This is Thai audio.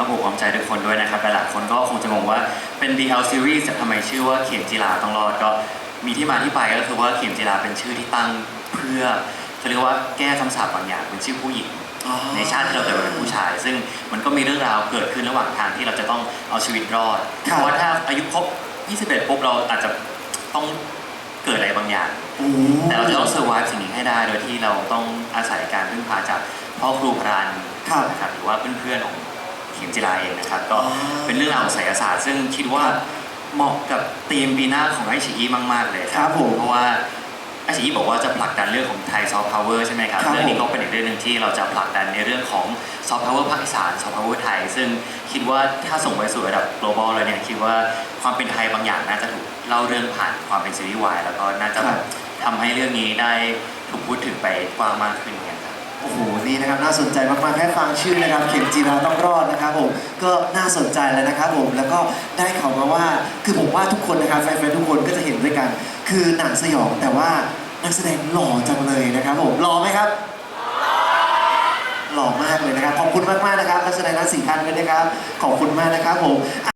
ก็ผูกความใจทุกคนด้วยนะครับหลายๆคนก็คงจะงงว่าเป็น BL series แต่ทำไมชื่อว่าเข็มจีราต้องรอดก็มีที่มาที่ไปก็คือว่าเข็มจีราเป็นชื่อที่ตั้งเพื่อเขาเรียกว่าแก้คำสาปบางอย่างเป็นชื่อผู้หญิงอ๋อในชาติที่เราเกิดมาเป็นผู้ชาย ซึ่งมันก็มีเรื่องราวเกิดขึ้นระหว่างทางที่เราจะต้องเอาชีวิตรอดครับเพราะว่าถ้าอายุครบ 21ปุ๊บเราอาจจะต้องเกิดอะไรบางอย่างโอ้แต่เราจะต้องเซอร์ไวสิ่งนี้ให้ได้ โดยที่เราต้องอาศัยการพึ่งพาจากพ่อครูพรานครับนะครับหรือว่าเพื่อนๆของ เขียมจิราเองนะครับ ก็อ๋อเป็นเรื่องราวของไสยศาสตร์ซึ่งคิดว่าเหมาะกับธีมปีหน้าของไอชีอีมาก ๆ เลยครับผมเพราะว่าไอชีอีบอกว่าจะผลักดันเรื่องของไทยซอฟต์พาวเวอร์ใช่ไหมครับครับเรื่องนี้ผมก็เป็นอีกเรื่องหนึ่งที่เราจะผลักดันในเรื่องของซอฟต์พาวเวอร์ภาคอีสานซอฟต์พาวเวอร์ไทย ซึ่งคิดว่าถ้าส่งไปสู่ระดับ global แล้วเนี่ยคิดว่าความเป็นไทยบางอย่างน่าจะถูกเล่าเรื่องผ่านความเป็นซีรีส์วายแล้วก็น่าจะแบบทำให้เรื่องนี้ได้ถูกพูดถึงไปกว้างมากขึ้นเนี่ยครับ โอ้โหนี่นะครับน่าสนใจมากๆแค่ฟังชื่อนะครับเข็มจีราต้องรอดนะครับผมก็น่าสนใจแล้วนะครับผมแล้วก็ได้ข่าวมาว่าคือผมว่าทุกคนนะครับแฟนๆทุกคนก็จะเห็นด้วยกัน คือหนังสยองแต่ว่านักแสดงหล่อจังเลยนะครับผมหล่อไหมครับหล่อมากเลยนะครับขอบคุณมากๆนะครับนักแสดงทั้งสี่ท่านด้วยนะครับขอบคุณมากนะครับผม